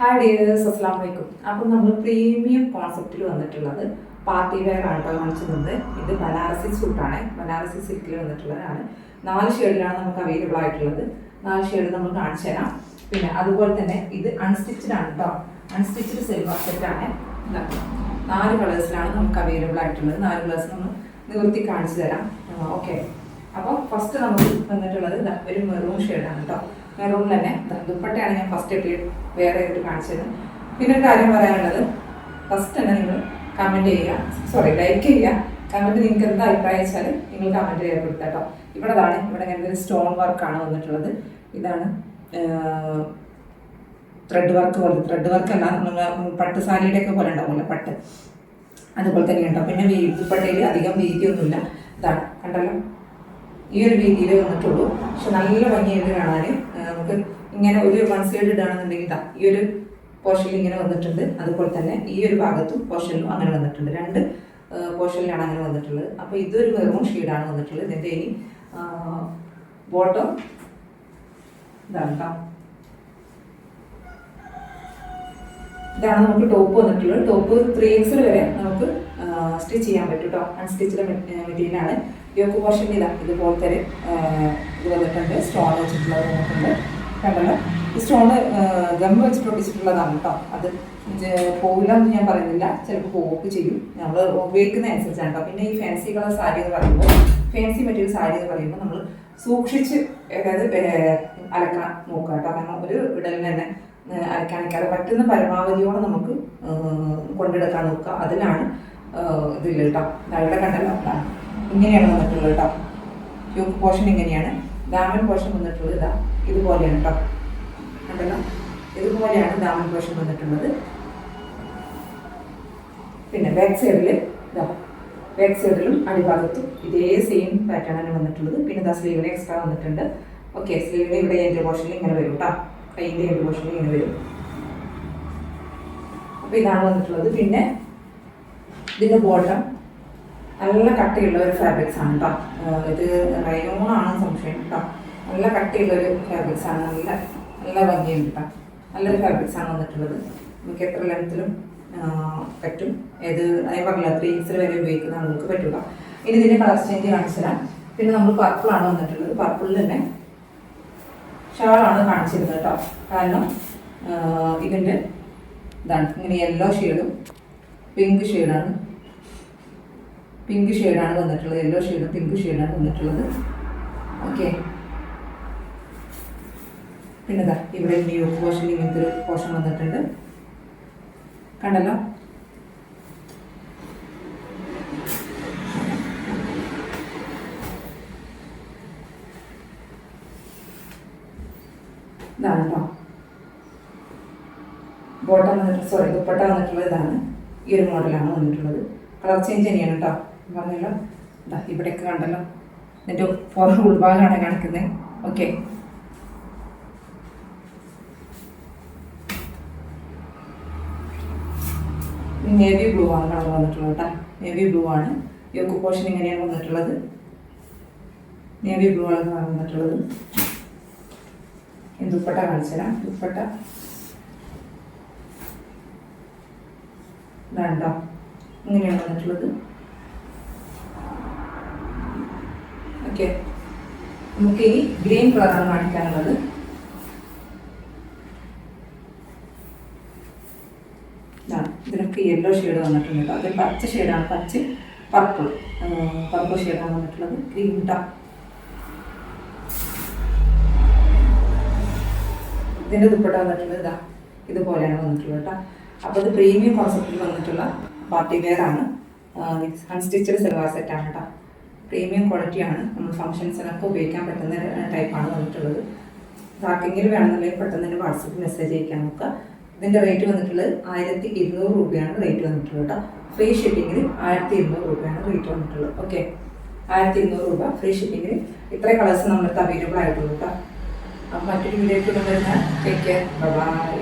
Hi dears അസ്സാം വലൈക്കും അപ്പം നമ്മൾ പ്രീമിയം കോൺസെപ്റ്റിൽ വന്നിട്ടുള്ളത് പാർട്ടി വെയർ ആണ് കേട്ടോ കാണിച്ചിരുന്നത്. ഇത് ബനാറസി സൂട്ടാണ് ബനാറസി സിൽക്കിൽ വന്നിട്ടുള്ളതാണ്. നാല് ഷെയ്ഡിലാണ് നമുക്ക് അവൈലബിൾ ആയിട്ടുള്ളത്. നാല് ഷെയ്ഡ് നമ്മൾ കാണിച്ചു തരാം. പിന്നെ അതുപോലെ തന്നെ ഇത് അൺസ്റ്റിച്ചഡ് ആണ് കേട്ടോ അൺസ്റ്റിച്ചഡ് സിൽവർ സെറ്റാണ്. നാല് കളേഴ്സിലാണ് നമുക്ക് അവൈലബിൾ ആയിട്ടുള്ളത്. നാല് കളേഴ്സ് നമ്മൾ നിവർത്തി കാണിച്ചു തരാം. ഓക്കെ അപ്പോൾ ഫസ്റ്റ് നമുക്ക് വന്നിട്ടുള്ളത് ഒരു മെറൂൺ ഷെയ്ഡാണ് കേട്ടോ മെറൂൺ തന്നെ ദുപ്പട്ടയാണ് ഞാൻ ഫസ്റ്റ് ഇട്ട് വേറെ ഇട്ട് കാണിച്ചത്. പിന്നെ ഒരു കാര്യം പറയാനുള്ളത്. ഫസ്റ്റ് തന്നെ നിങ്ങൾ കമന്റ് ചെയ്യുക. സോറി ലൈക്ക് ചെയ്യുക. കമന്റ് നിങ്ങൾക്ക് എന്താ അഭിപ്രായം വെച്ചാൽ നിങ്ങൾ കമന്റ് രേഖപ്പെടുത്തുക കേട്ടോ. ഇവിടെ അതാണ് ഇവിടെ ഇങ്ങനെ ഒരു സ്റ്റോൺ വർക്കാണ് വന്നിട്ടുള്ളത്. ഇതാണ് ത്രെഡ് വർക്ക് പോലെ ത്രെഡ് വർക്ക് അല്ല നമ്മൾ പട്ട് സാരിയുടെ ഒക്കെ പോലെ ഉണ്ടാവുമല്ലോ പട്ട്. അതുപോലെ തന്നെ കേട്ടോ. പിന്നെ വീ ദുപ്പട്ടയിൽ അധികം വീതിയൊന്നുമില്ല ഇതാണ് കണ്ടല്ലോ? ഈ ഒരു വീതിയിൽ വന്നിട്ടുള്ളൂ. പക്ഷെ നല്ല ഭംഗിയായിട്ട് കാണാൻ നമുക്ക് ഇങ്ങനെ ഒരു വൺ സൈഡ് ഇടുകയാണെന്നുണ്ടെങ്കിൽ ഈ ഒരു പോർഷനിൽ ഇങ്ങനെ വന്നിട്ടുണ്ട്. അതുപോലെ തന്നെ ഈ ഒരു ഭാഗത്തും പോർഷനിലും അങ്ങനെ വന്നിട്ടുണ്ട്. രണ്ട് പോർഷനിലാണ് അങ്ങനെ വന്നിട്ടുള്ളത്. അപ്പോൾ ഇതൊരു വെറും ഷെയ്ഡാണ് വന്നിട്ടുള്ളത്. ഇതിന്റെ ഇനി ബോട്ടം ഇതാണ് ഇതാണ് നമുക്ക് ടോപ്പ് വന്നിട്ടുള്ളത്. ടോപ്പ് ത്രീ എക്സിൽ വരെ നമുക്ക് സ്റ്റിച്ച് ചെയ്യാൻ പറ്റും കേട്ടോ അൺസ്റ്റിച്ചിലെ മെറ്റീരിയലാണ് യോക്ക് പോർഷൻ ഇതാ. ഇതുപോലത്തെ തന്നെ ഇത് വന്നിട്ടുണ്ട്. സ്റ്റോൺ വെച്ചിട്ടുള്ളത് വന്നിട്ടുണ്ട്. കണ്ടല്ലോ ഈ സ്റ്റോണ് ഗം വെച്ചിട്ട് ഒട്ടിച്ചിട്ടുള്ളതാണ് കേട്ടോ അത് പോകില്ല എന്ന് ഞാൻ പറയുന്നില്ല. ചിലപ്പോൾ പോക്ക് ചെയ്യും. നമ്മൾ ഉപയോഗിക്കുന്ന അനുസരിച്ചാണ് കേട്ടോ പിന്നെ ഈ ഫാൻസി കളർ സാരി എന്ന് പറയുമ്പോൾ ഫാൻസി മെറ്റീരിയൽ സാരി എന്ന് പറയുമ്പോൾ നമ്മൾ സൂക്ഷിച്ച് അതായത് അലക്കാൻ നോക്കുക കേട്ടോ കാരണം ഒരു ഇടലിന് തന്നെ അലക്കാൻ നിൽക്കാതെ പറ്റുന്ന പരമാവധിയോടെ നമുക്ക് കൊണ്ടെടുക്കാൻ നോക്കുക. അതിലാണ് ഇതില്ല കേട്ടോ ഇവിടെ കണ്ടല്ലോ. ഇങ്ങനെയാണ് വന്നിട്ടുള്ളത് കേട്ടോ യോക്ക് പോർഷൻ ഇങ്ങനെയാണ്. ദാമൻ കോശം വന്നിട്ടുള്ളത് ഇതാ ഇതുപോലെയാണ് കേട്ടോ കണ്ടല്ലോ? ഇതുപോലെയാണ് ദാമൻ കോശം വന്നിട്ടുള്ളത്. പിന്നെ ബാക്ക് സൈഡിൽ ഇതാ ബാക്ക് സൈഡിലും അടിഭാഗത്തും ഇതേ സെയിം പാറ്റേൺ ആണ് വന്നിട്ടുള്ളത്. പിന്നെ ഇതാ സ്ലീവിന് എക്സ്ട്രാ വന്നിട്ടുണ്ട്. ഓക്കെ സ്ലീവിൽ ഇവിടെ എന്റെ പോർഷനിൽ ഇങ്ങനെ വരും കേട്ടോ കൈന്റെ എന്റെ പോർഷനിൽ ഇങ്ങനെ വരും. അപ്പോൾ ഇതാണ് വന്നിട്ടുള്ളത്. പിന്നെ ഇതിന്റെ ബോട്ടം നല്ല കട്ടിയുള്ള ഒരു ഫാബ്രിക്സ് ആണ് കേട്ടോ ഇത് റയോണാണ് സംശയം കേട്ടോ നല്ല കട്ടിയുള്ള ഒരു ഫാബ്രിക്സ് ആണ്. നല്ല നല്ല ഭംഗിയുണ്ട് കേട്ടോ നല്ലൊരു ഫാബ്രിക്സ് ആണ് വന്നിട്ടുള്ളത്. നമുക്ക് എത്ര ലെങ്ത്തിലും പറ്റും. ഏത് ഞാൻ പറഞ്ഞില്ല ത്രീ ഇൻസിൽ വരെ ഉപയോഗിക്കുന്ന ആളുകൾക്ക് പറ്റുക ഇനി ഇതിന്റെ കളർ ചേഞ്ച് കാണിച്ചു തരാം പിന്നെ നമ്മൾ പർപ്പിൾ ആണ് വന്നിട്ടുള്ളത്. പർപ്പിളിൽ തന്നെ ഷാളാണ് കാണിച്ചിരുന്നത് കേട്ടോ കാരണം ഇതിന്റെ ഇതാണ് ഇങ്ങനെ യെല്ലോ ഷെയ്ഡും പിങ്ക് ഷെയ്ഡാണ് പിങ്ക് ഷെയ്ഡാണ് വന്നിട്ടുള്ളത്. യെല്ലോ ഷെയ്ഡും പിങ്ക് ഷെയ്ഡാണ് വന്നിട്ടുള്ളത്. ഓക്കെ പിന്നെ ഇതാ ഇവിടെ ന്യൂ പോർഷൻ ഇങ്ങനത്തെ ഒരു പോർഷൻ വന്നിട്ടുണ്ട്. കണ്ടല്ലോ? ബോട്ടം വന്നിട്ട് സോറി ദുപ്പട്ട വന്നിട്ടുള്ളത് ഇതാണ് ഈ ഒരു മോഡലാണ് വന്നിട്ടുള്ളത്. കളർ ചേഞ്ച് തന്നെയാണ് കേട്ടോ പറഞ്ഞല്ലോ ഇതാ ഇവിടെയൊക്കെ കണ്ടല്ലോ. ഇതിന്റെ പുറം ഉൾഭാഗമാണ് കാണിക്കുന്നത് ഓക്കെ. നേവി ബ്ലൂ ആണ് കളർ വന്നിട്ടുള്ളത് കേട്ടോ നേവി ബ്ലൂ ആണ്. യോക്ക് പോർഷൻ ഇങ്ങനെയാണ് വന്നിട്ടുള്ളത്. നേവി ബ്ലൂ ആണ് കളർ വന്നിട്ടുള്ളത്. ഈ ദുപ്പട്ട കാണിച്ചു തരാം. ദുപ്പട്ട. ഇതാണ്ടോ ഇങ്ങനെയാണ് വന്നിട്ടുള്ളത്. ഓക്കെ നമുക്ക് ഇനി ഗ്രീൻ കളറാണ് കാണിക്കാനുള്ളത്. ഇതിനൊക്കെ യെല്ലോ ഷെയ്ഡ് വന്നിട്ടുണ്ട് കേട്ടോ അത് പച്ച ഷെയ്ഡാണ് പച്ച പർപ്പിൾ പർപ്പിൾ ഷെയ്ഡാണ് വന്നിട്ടുള്ളത്. ഗ്രീൻ ടാ ഇതിന്റെ ദുപ്പട്ട വന്നിട്ടുള്ളത് ഇതാ ഇതുപോലെയാണ് വന്നിട്ടുള്ളത് കേട്ടോ അപ്പോൾ ഇത് പ്രീമിയം കോൺസെപ്റ്റിൽ വന്നിട്ടുള്ള പാർട്ടി വെയർ ആണ്. അൺസ്റ്റിച്ചഡ് സിൽവാർ സെറ്റാണ് കേട്ടോ പ്രീമിയം ക്വാളിറ്റിയാണ് നമ്മൾ ഫംഗ്ഷൻസിനൊക്കെ ഉപയോഗിക്കാൻ പറ്റുന്ന ടൈപ്പാണ് വന്നിട്ടുള്ളത്. ട്രാക്കിങ്ങിൽ വേണമെന്നുണ്ടെങ്കിൽ പെട്ടെന്ന് തന്നെ വാട്സപ്പ് മെസ്സേജ് അയക്കാൻ നോക്കുക ഇതിന്റെ റേറ്റ് വന്നിട്ടുള്ളത് ആയിരത്തി ഇരുന്നൂറ് രൂപയാണ് റേറ്റ് വന്നിട്ടുള്ളത് കേട്ടോ. ഫ്രീ ഷിപ്പിങ്ങിൽ ആയിരത്തി ഇരുന്നൂറ് രൂപയാണ് റേറ്റ് വന്നിട്ടുള്ളത്. ഓക്കെ ആയിരത്തി ഇരുന്നൂറ് രൂപ ഫ്രീ ഷിപ്പിങ്ങിൽ ഇത്രയും കളേഴ്സ് നമ്മുടെ അവൈലബിൾ ആയിട്ടുള്ളൂ കേട്ടോ. അപ്പം മറ്റൊരു വീഡിയോ വരുന്ന ടേക്ക് കെയർ ബൈ